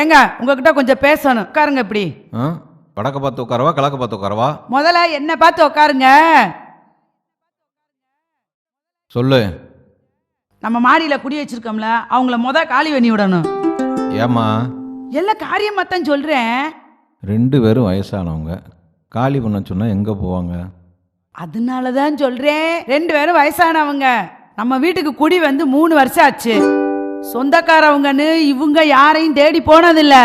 ஏங்க உங்ககிட்ட கொஞ்சம் பேசணும். உட்காருங்க இப்படி. வடக்க பார்த்து உட்காரவா கிழக்க பார்த்து உட்காரவா? முதல்ல என்ன பார்த்து உட்காருங்க. சொல்லு. நம்ம மாடியில குடி வச்சிருக்கோம்ல அவங்கள முத காலி பண்ணி விடணும். ஏம்மா? எல்லா காரியமா தான் சொல்றேன். ரெண்டு பேரும் வயசானவங்க. காலி பண்ண சொன்னால் எங்கே போவாங்க? அதனால தான் சொல்றேன். ரெண்டு பேரும் வயசானவங்க. நம்ம வீட்டுக்கு குடி வந்து மூணு வருஷம் ஆச்சு. சொந்தக்காரவங்கன்னு இவங்க யாரையும் தேடி போனதில்ல.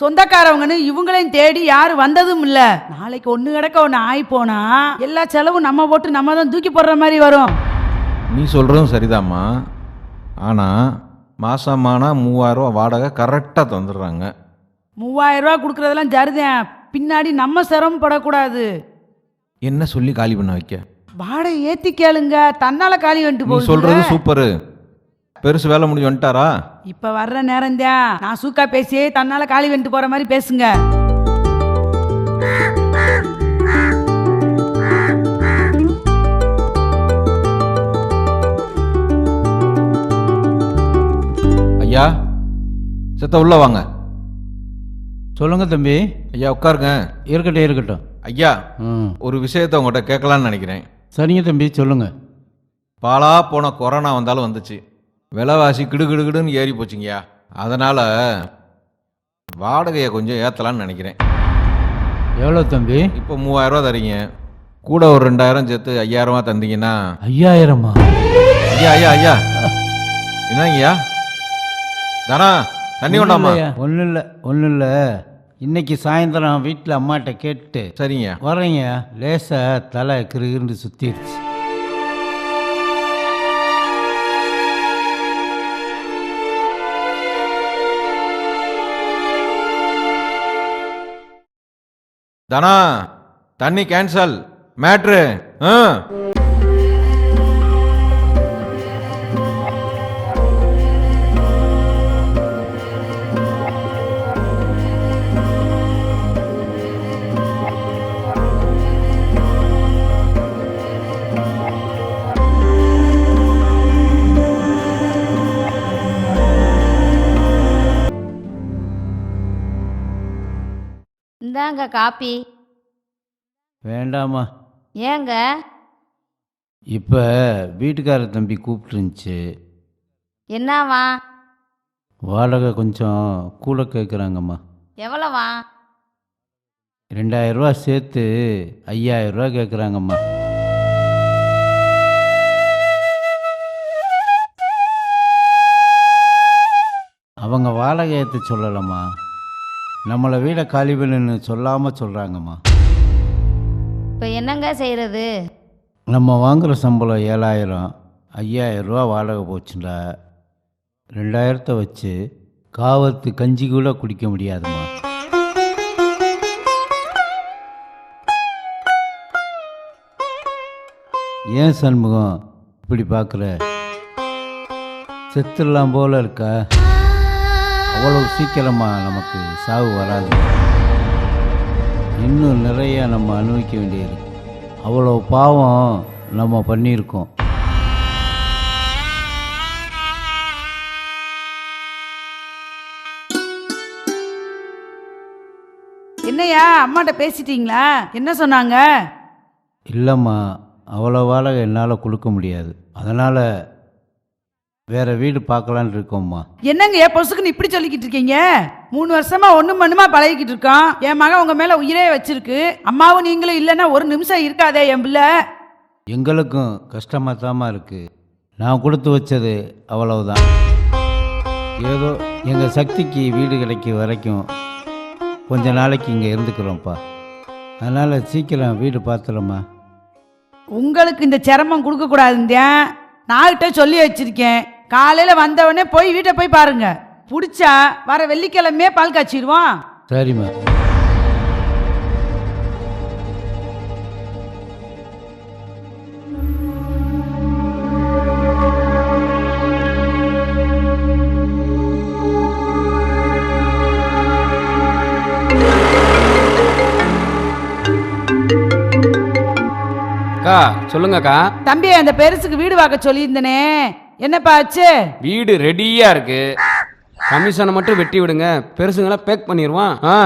சொந்தக்காரவங்கன்னு இவங்களையும் தேடி யாரும் வந்ததும் இல்ல நாளைக்கு ஒண்ணு கிடக்க ஒண்ணு ஆகி போனா எல்லா செலவும் நம்ம போட்டு நம்ம தான் தூக்கி போடுற மாதிரி வரும். நீ சொல்கிறதும் சரிதாம்மா. ஆனால் மாதமானா மூவாயிரரூவா வாடகை கரெக்டாக தந்துடுறாங்க. மூவாயிரம் ரூபா கொடுக்கறதெல்லாம் ஜருதேன் பின்னாடி நம்ம சிரமப்படக்கூடாது. என்ன சொல்லி காலி பண்ண வைக்க? வாடகை ஏத்தி கேளுங்க. தன்னால காலி வந்துட்டு போகுது சொல்கிறது சூப்பரு. பெருசு வேலை முடிஞ்சு வந்துட்டாரா? இப்ப வர்ற நேரம் நான் சூக்கா பேசியே தன்னால காலி வந்துட்டு போற மாதிரி பேசுங்க. ஐயா செத்த உள்ள வாங்க. சொல்லுங்க தம்பி. ஐயா உட்காருங்க. இருக்கட்டும் இருக்கட்டும். ஐயா ம் ஒரு விஷயத்தை உங்கள்கிட்ட கேட்கலான்னு நினைக்கிறேன். சரிங்க தம்பி சொல்லுங்க. பாலா போன கொரோனா வந்தாலும் வந்துச்சு. விலைவாசி கிடுகிடுகிடுன்னு ஏறி போச்சுங்கய்யா. அதனால் வாடகையை கொஞ்சம் ஏற்றலான்னு நினைக்கிறேன். எவ்வளோ தம்பி? இப்போ மூவாயிரரூவா தரீங்க. கூட ஒரு ரெண்டாயிரம் சேர்த்து ஐயாயிரமா தந்தீங்கன்னா. ஐயாயிரமா? ஐயா ஐயா ஐயா. என்னங்கய்யா? தானா தண்ணி கொண்டாமா? ஒன்றும் இல்லை ஒன்றும் இல்லை. இன்னைக்கு சாயந்தரம் வீட்டில் அம்மாட்ட கேட்டு சரிங்க வரேங்க லேசாக தலை கிருகிருந்து சுற்றிடுச்சு தனா? தண்ணி கேன்சல் மேட்ரு ஆ? இந்தாங்க காப்பி. வேண்டாமா ஏங்க? இப்போ வீட்டுக்கார தம்பி கூப்பிட்டுருந்துச்சு. என்னவா? வாடகை கொஞ்சம் கூட கேட்குறாங்கம்மா எவ்வளவா? ரெண்டாயிரரூவா சேர்த்து ஐயாயிரரூவா கேட்குறாங்கம்மா அவங்க வாடகை ஏற்ற சொல்லலம்மா. நம்மளை வீடை காலி பண்ணுன்னு சொல்லாமல் சொல்கிறாங்கம்மா இப்போ என்னங்க செய்கிறது நம்ம வாங்குகிற சம்பளம் ஏழாயிரம் ஐயாயிரரூவா வாடகை போச்சுண்டா ரெண்டாயிரத்தை வச்சு காவத்து கஞ்சி கூட குடிக்க முடியாதும்மா. ஏன் சண்முகம் இப்படி பார்க்குற செத்துடலாம் போல இருக்கா? அவ்வளவு சீக்கிரமாக நமக்கு சாவு வராது. இன்னும் நிறைய நம்ம அனுபவிக்க வேண்டியிருக்கு அவ்வளோ பாவம் நம்ம பண்ணியிருக்கோம். என்னய்யா அம்மாட்ட பேசிட்டீங்களா? என்ன சொன்னாங்க? இல்லைம்மா அவ்வளோ வாடகை என்னால் கொடுக்க முடியாது. அதனால் வேறு வீடு பார்க்கலான்னு இருக்கோம்மா. என்னங்க பொசுக்குன்னு இப்படி சொல்லிக்கிட்டு இருக்கீங்க? மூணு வருஷமா ஒண்ணும் மண்ணுமா பழகிக்கிட்டு இருக்கோம் என் மகன் உங்க மேல உயிரே வச்சிருக்கு. அம்மாவும் நீங்களும் இல்லைன்னா ஒரு நிமிஷம் இருக்காதே என் பிள்ளை. எங்களுக்கும் கஷ்டமாக தாம்மா இருக்குது நான் கொடுத்து வச்சது அவ்வளவுதான். ஏதோ எங்கள் சக்திக்கு வீடு கிடைக்க வரைக்கும் கொஞ்ச நாளைக்கு இங்கே இருந்துக்கிறோம்ப்பா. அதனால் சீக்கிரம் வீடு பார்த்துறோம்மா. உங்களுக்கு இந்த சிரமம் கொடுக்க கூடாதுந்தேன் நான்கிட்ட சொல்லி வச்சிருக்கேன். காலையில வந்தவொடனே போய் வீட்டை போய் பாருங்க. பிடிச்சா வர வெள்ளிக்கிழமையே பால் காய்ச்சிடுவோம் சரிம்மா அக்கா சொல்லுங்கக்கா. தம்பி அந்த பெருசுக்கு வீடு வாக்க சொல்லியிருந்தனே. என்னப்பா ஆச்சு? வீடு ரெடியா இருக்கு. கமிஷனை மட்டும் வெட்டி விடுங்க. பெருசுங்களா பேக் பண்ணிடுவான் ஆ.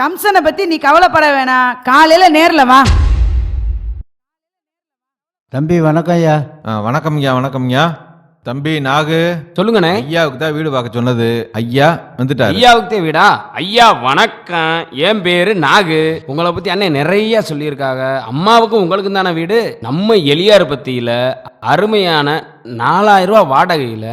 கம்சனை பத்தி நீ கவலைப்பட வேணாம். காலையில நேர்ல வா. தம்பி வணக்கம் ஐயா ஆ, வணக்கம்யா வணக்கம்யா. தம்பி நாகு சொல்லுங்கண்ணே. ஐயாவுக்கு தான் வீடு பார்க்க சொன்னது. ஐயா வந்துட்டாரு. ஐயாவுக்கு வீடா? ஐயா வணக்கம். என் பேரு நாகு. உங்களை பத்தி அண்ணன் நிறைய சொல்லியிருக்காங்க. அம்மாவுக்கும் உங்களுக்கும் தானே வீடு? நம்ம எளியார் பத்தியில அருமையான நாலாயிரம் ரூபாய் வாடகையில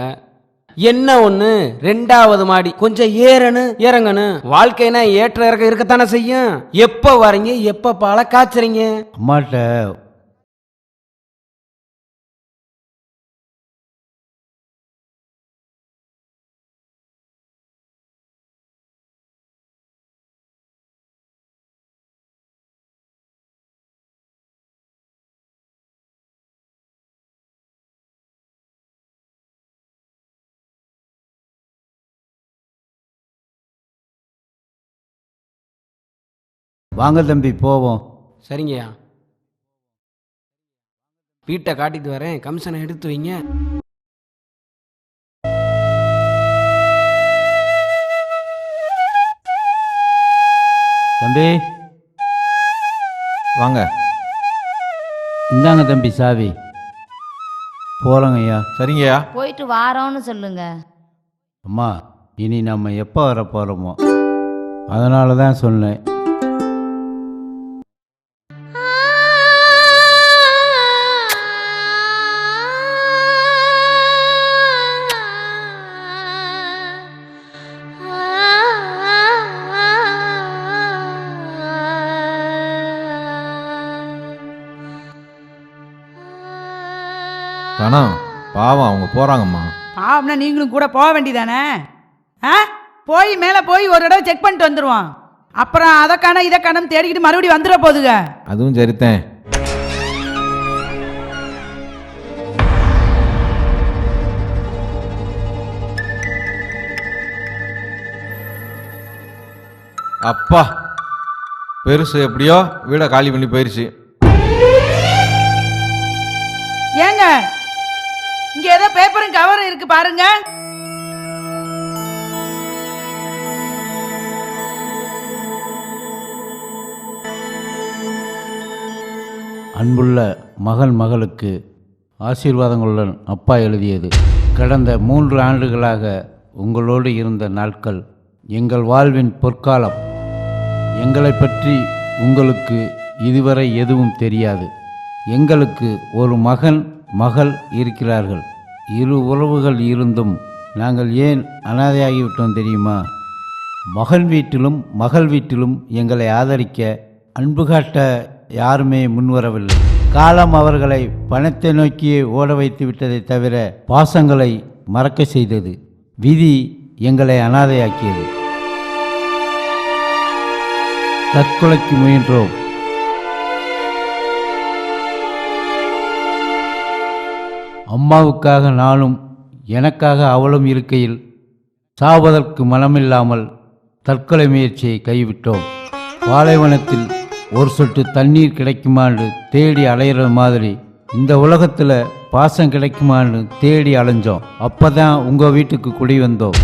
என்ன ஒண்ணு? ரெண்டாவது மாடி. கொஞ்சம் ஏறணும் இறங்கணும் வாழ்க்கைனா ஏற்ற இறக்க இருக்கத்தானே செய்யும்? எப்ப வரீங்க? எப்ப பாலை காய்ச்சறீங்க? அம்மாட்ட வாங்க தம்பி போவோம். சரிங்கய்யா. வீட்டை காட்டிட்டு வரேன். கமிஷனை எடுத்து வைங்க. தம்பி. வாங்க. இந்தாங்க தம்பி சாவி. போகிறோங்க ஐயா சரிங்கய்யா. போயிட்டு வாரோன்னு சொல்லுங்க. அம்மா இனி நம்ம எப்போ வர போகிறோமோ அதனால தான் சொன்னேன். தனம் பாவம் அவங்க போறாங்கம்மா. பாவம்னா நீங்களும் கூட போக வேண்டியதானே? ஆ? போய் மேலே போய் ஒரு தடவை செக் பண்ணிட்டு வந்துடுவான் அப்புறம் அதை காண இதை காணம் தேடிக்கிட்டு மறுபடியும் வந்துட போகுதுங்க. அதுவும் சரித்தேன் அப்பா பெருசு எப்படியோ வீடை காலி பண்ணி போயிருச்சு. இங்க ஏதோ பேப்பரும் கவரும் இருக்கு பாருங்க. அன்புள்ள மகன் மகளுக்கு ஆசீர்வாதங்களுடன் அப்பா எழுதியது. கடந்த மூன்று ஆண்டுகளாக உங்களோடு இருந்த நாட்கள் எங்கள் வாழ்வின் பொற்காலம். எங்களை பற்றி உங்களுக்கு இதுவரை எதுவும் தெரியாது. எங்களுக்கு ஒரு மகன் மகள் இருக்கிறார்கள். இரு உறவுகள் இருந்தும் நாங்கள் ஏன் அனாதையாகிவிட்டோம் தெரியுமா? மகன் வீட்டிலும் மகள் வீட்டிலும் எங்களை ஆதரிக்க அன்பு காட்ட யாருமே முன்வரவில்லை. காலம் அவர்களை பணத்தை நோக்கியே ஓட வைத்து விட்டதை தவிர பாசங்களை மறக்க செய்தது. விதி எங்களை அனாதையாக்கியது. தற்கொலைக்கு முயன்றோம். அம்மாவுக்காக நானும் எனக்காக அவளும் இருக்கையில் சாவதற்கு மனமில்லாமல் தற்கொலை முயற்சியை கைவிட்டோம். பாலைவனத்தில் ஒரு சொட்டு தண்ணீர் கிடைக்குமான்னு தேடி அலையிற மாதிரி இந்த உலகத்தில் பாசம் கிடைக்குமான்னு தேடி அலைஞ்சோம். அப்போ தான் உங்கள் வீட்டுக்கு குடி வந்தோம்.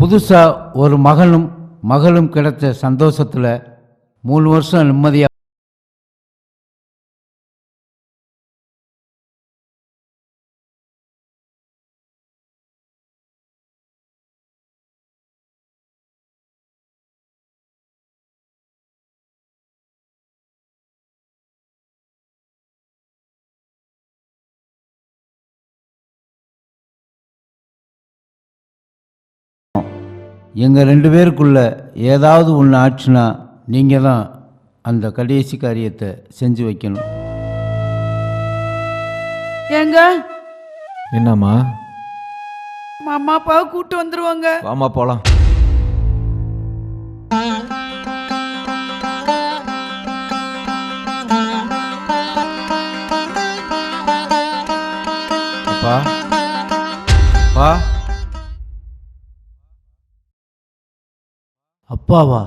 புதுசாக ஒரு மகனும் மகளும் கிடைச்ச சந்தோஷத்தில் மூணு வருஷம் நிம்மதியாக எங்கள் ரெண்டு பேருக்குள்ள ஏதாவது ஒன்று ஆச்சுன்னா நீங்கள் தான் அந்த கடைசி காரியத்தை செஞ்சு வைக்கணும். ஏங்க? என்னம்மா? அம்மா அப்பாவை கூட்டு வந்துருவாங்க. வாமா போலாம். அப்பா. அப்பா அப்பாவா?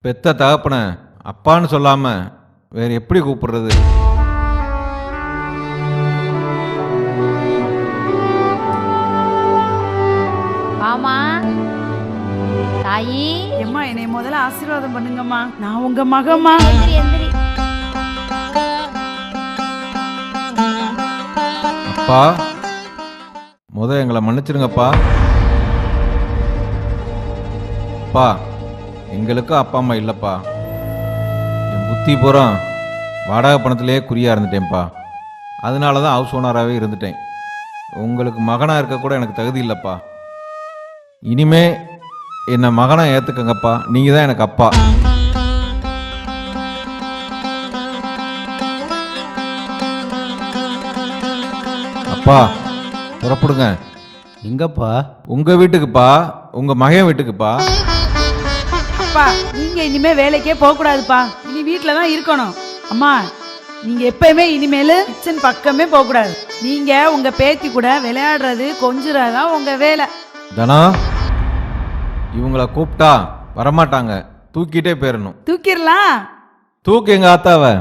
பெத்த தகப்பன அப்பான்னு சொல்லாம வேற எப்படி கூப்பிடுறது? ஆமா. தாயி. எம்மா என்னை முதல்ல ஆசீர்வாதம் பண்ணுங்கம்மா. நான் உங்க மகம்மா. அப்பா முத எங்களை மன்னிச்சிருங்கப்பா. அப்பா எங்களுக்கு அப்பா அம்மா இல்லைப்பா. என் புத்தி பூரா வாடகை பணத்திலே குறியா இருந்துட்டேன்ப்பா. அதனால தான் ஹவுஸ் ஓனராகவே இருந்துட்டேன். உங்களுக்கு மகனாக இருக்க கூட எனக்கு தகுதி இல்லைப்பா. இனிமே என்னை மகனாக ஏற்றுக்கங்கப்பா நீங்கள் தான் எனக்கு அப்பா. அப்பா புறப்படுங்க. எங்கப்பா? உங்கள் வீட்டுக்குப்பா உங்கள் மகன் வீட்டுக்குப்பா. அப்பா நீங்க இனிமே வேலைக்கே போக கூடாதுப்பா இனி வீட்ல தான் இருக்கணும். அம்மா நீங்க எப்பயுமே இனிமேல் கிச்சன் பக்கமே போக கூடாது நீங்க உங்க பேத்தி கூட விளையாடுறது கொஞ்சுறதான் உங்க வேலை. தனா இவங்கள கூப்பிட்டா வரமாட்டாங்க. தூக்கிட்டே போயிடணும் தூக்கிடலாம். தூக்கு எங்க ஆத்தாவை.